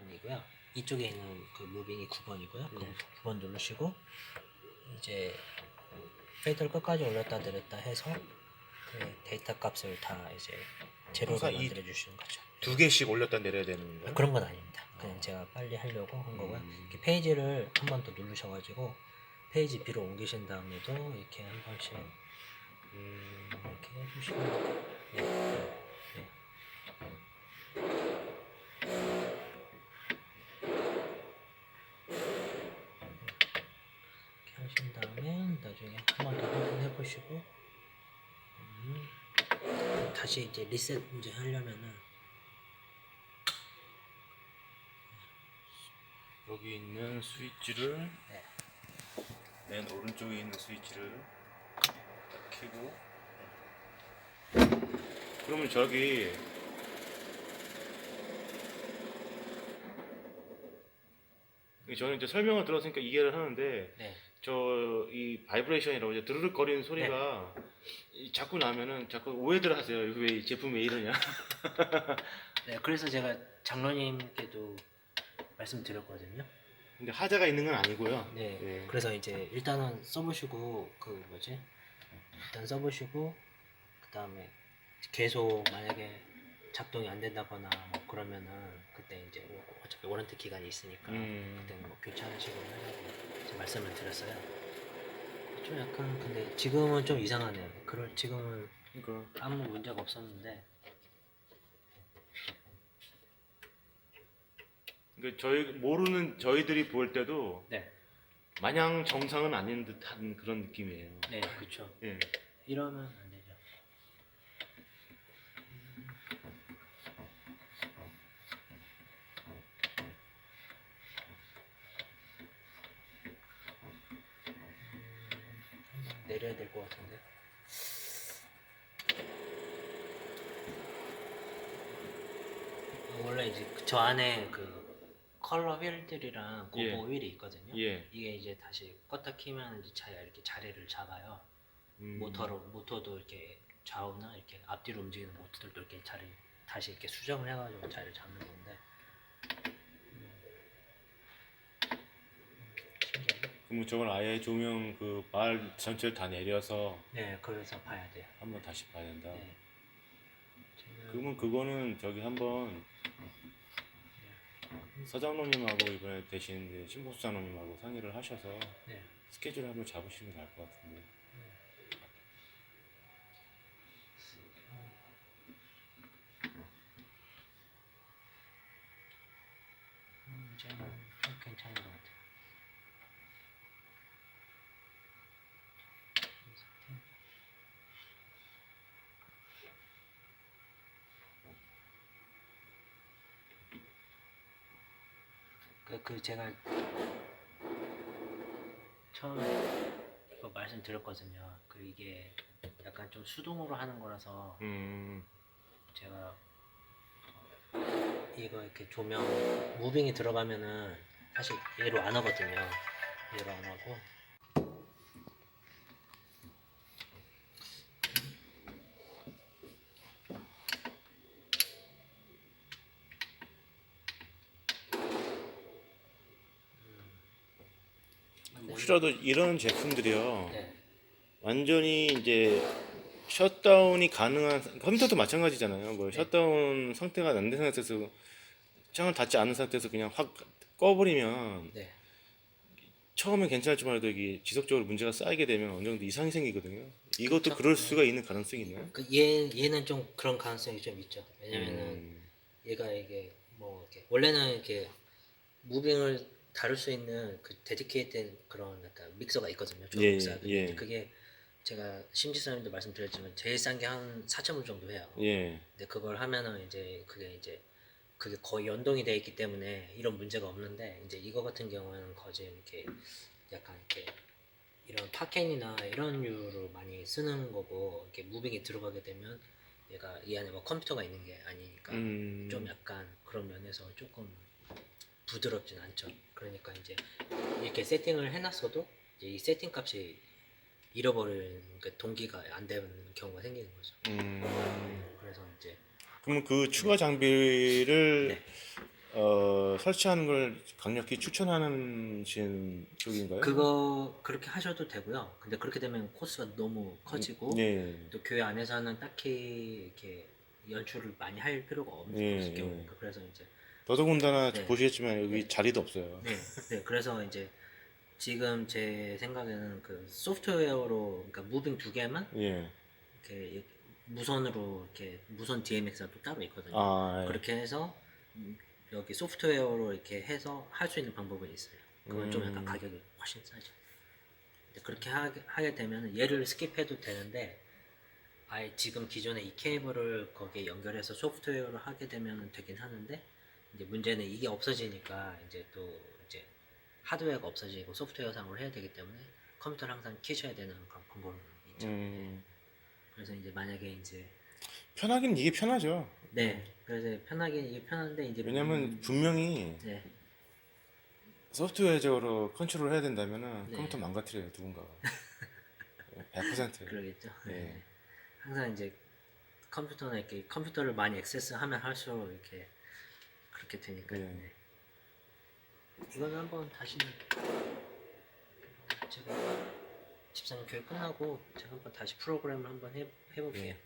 9번이고요. 이쪽에 있는 그 무빙이 9번이고요. 그 9번 누르시고 이제 페이드를 끝까지 올렸다 내렸다 해서 그 데이터 값을 다 이제 제로로 항상 이 만들어 주시는 거죠. 두 개씩 올렸다 내려야 되는 아, 거예요? 그런 건 아닙니다. 그냥 제가 빨리 하려고 한 거고요. 음. 이렇게 페이지를 한 번 더 누르셔가지고 페이지 B로 옮기신 다음에도 이렇게 한 번씩 음, 이렇게 해주시면 네. 네. 이렇게 하신 다음에 나중에 한 번 더 확인해 보시고 음, 다시 이제 리셋 이제 하려면은 여기 있는 스위치를 네. 맨 오른쪽에 있는 스위치를 딱 켜고 그러면 저기 저는 이제 설명을 들었으니까 이해를 하는데 네. 저 이 바이브레이션이라고 이제 드르륵 거리는 소리가 이 자꾸 나면은 자꾸 오해들 하세요. 이거 왜이 제품 왜 이러냐? 네, 그래서 제가 장로님께도 말씀드렸거든요. 근데 하자가 있는 건 아니고요. 네, 네. 그래서 이제 일단은 써보시고 그 뭐지? 일단 써보시고 그 다음에 계속 만약에 작동이 안 된다거나 뭐 그러면은 그때 이제 뭐 어차피 워런티 기간이 있으니까 음. 그때는 뭐 교체하시고 하라고 말씀을 드렸어요. 좀 약간 근데 지금은 좀 이상하네요. 그럴 지금은 그러니까 아무 문제가 없었는데 그러니까 저희 모르는 저희들이 볼 때도 네, 마냥 정상은 아닌 듯한 그런 느낌이에요. 네, 그렇죠. 예. 이러면 안 되죠. 음, 내려야 될 것 같은데. 원래 이제 그저 안에 그 컬러 휠들이랑 예. 휠이 있거든요. 예. 이게 이제 다시 껐다 키면 이제 자 이렇게 자리를 잡아요. 음. 모터로 모터도 이렇게 좌우나 이렇게 앞뒤로 움직이는 모터들도 이렇게 자리 다시 이렇게 수정을 해가지고 자리를 잡는 건데 음. 신기하죠? 그럼 저걸 아예 조명 그말 전체를 다 내려서 네, 그래서 봐야 돼요. 한번 다시 봐야 된다. 네. 그러면 그거는 저기 한번 서장로님하고 이번에 대신 이제 신보수장로님하고 상의를 하셔서 네. 스케줄 한번 잡으시는 게 나을 것 같은데. 음, 좀 괜찮은 것 같아요. 그, 그 제가 처음에 이거 말씀드렸거든요. 그 이게 약간 좀 수동으로 하는 거라서 음. 제가 이거 이렇게 조명 무빙이 들어가면은 사실 얘로 안 하거든요. 얘로 안 하고 혹시라도 이런 제품들이요. 네, 완전히 이제 셧다운이 가능한 컴퓨터도 마찬가지잖아요. 뭐 셧다운 상태가 안 된 상태에서 창을 닫지 않은 상태에서 그냥 확 꺼버리면 네, 처음엔 괜찮았지만 해도 이게 지속적으로 문제가 쌓이게 되면 어느 정도 이상이 생기거든요. 이것도 그렇죠. 그럴 수가 있는 가능성이 있나요? 그 얘 얘는 좀 그런 가능성이 좀 있죠. 왜냐면은 음, 얘가 이게 뭐 이렇게 원래는 이렇게 무빙을 다룰 수 있는 그 데디케이트된 그런 약간 믹서가 있거든요. 예, 믹서가. 예. 그게 제가 심지사님도 말씀드렸지만 제일 싼 게 한 4,000원 정도 해요. 예. 근데 그걸 하면은 이제 그게 이제 그게 거의 연동이 돼 있기 때문에 이런 문제가 없는데 이제 이거 같은 경우에는 거의 이렇게 약간 이렇게 이런 파켄이나 이런 류로 많이 쓰는 거고 이렇게 무빙이 들어가게 되면 얘가 이 안에 뭐 컴퓨터가 있는 게 아니니까 음, 좀 약간 그런 면에서 조금 부드럽진 않죠. 그러니까 이제 이렇게 세팅을 해놨어도 이 세팅 값이 잃어버리는 그 동기가 안 되는 경우가 생기는 거죠. 음, 그래서 이제 그러면 그 추가 장비를 네. 어거 설치하는 걸 강력히 추천하는 신 쪽인가요? 그거 그렇게 하셔도 되고요. 근데 그렇게 되면 코스가 너무 커지고 예. 또 교회 안에서는 딱히 이렇게 연출을 많이 할 필요가 없는 예, 경우니까 예. 그래서 이제 더더군다나 네. 보시겠지만 여기 자리도 없어요. 네, 네 그래서 이제 지금 제 생각에는 그 소프트웨어로 그러니까 무빙 두 개만 예. 이렇게 무선으로 이렇게 무선 DMX가 또 따로 있거든요. 아, 예. 그렇게 해서 음, 여기 소프트웨어로 이렇게 해서 할 수 있는 방법은 있어요. 그건 좀 약간 음. 가격이 훨씬 싸죠. 그렇게 하게, 하게 되면 얘를 스킵해도 되는데 아예 지금 기존에 이 케이블을 거기에 연결해서 소프트웨어로 하게 되면 되긴 하는데 이제 문제는 이게 없어지니까 이제 또 이제 하드웨어가 없어지고 소프트웨어상으로 해야 되기 때문에 컴퓨터를 항상 키셔야 되는 그런 번거로움이 있죠. 음, 그래서 이제 만약에 이제 편하긴 이게 편하죠. 네 그래서 편하게 이게 편한데 이제 왜냐면 음, 분명히 네 소프트웨어적으로 컨트롤 해야 된다면은 네. 컴퓨터 망가뜨려요 누군가가. 100%. 그러겠죠. 네. 네. 항상 이제 컴퓨터나 이렇게 컴퓨터를 많이 액세스하면 할수록 이렇게 그렇게 되니까. 네. 네. 이거는 한번 다시 제가 집사님 교육 끝나고 제가 한번 다시 프로그램을 한번 해 해볼게요. 네.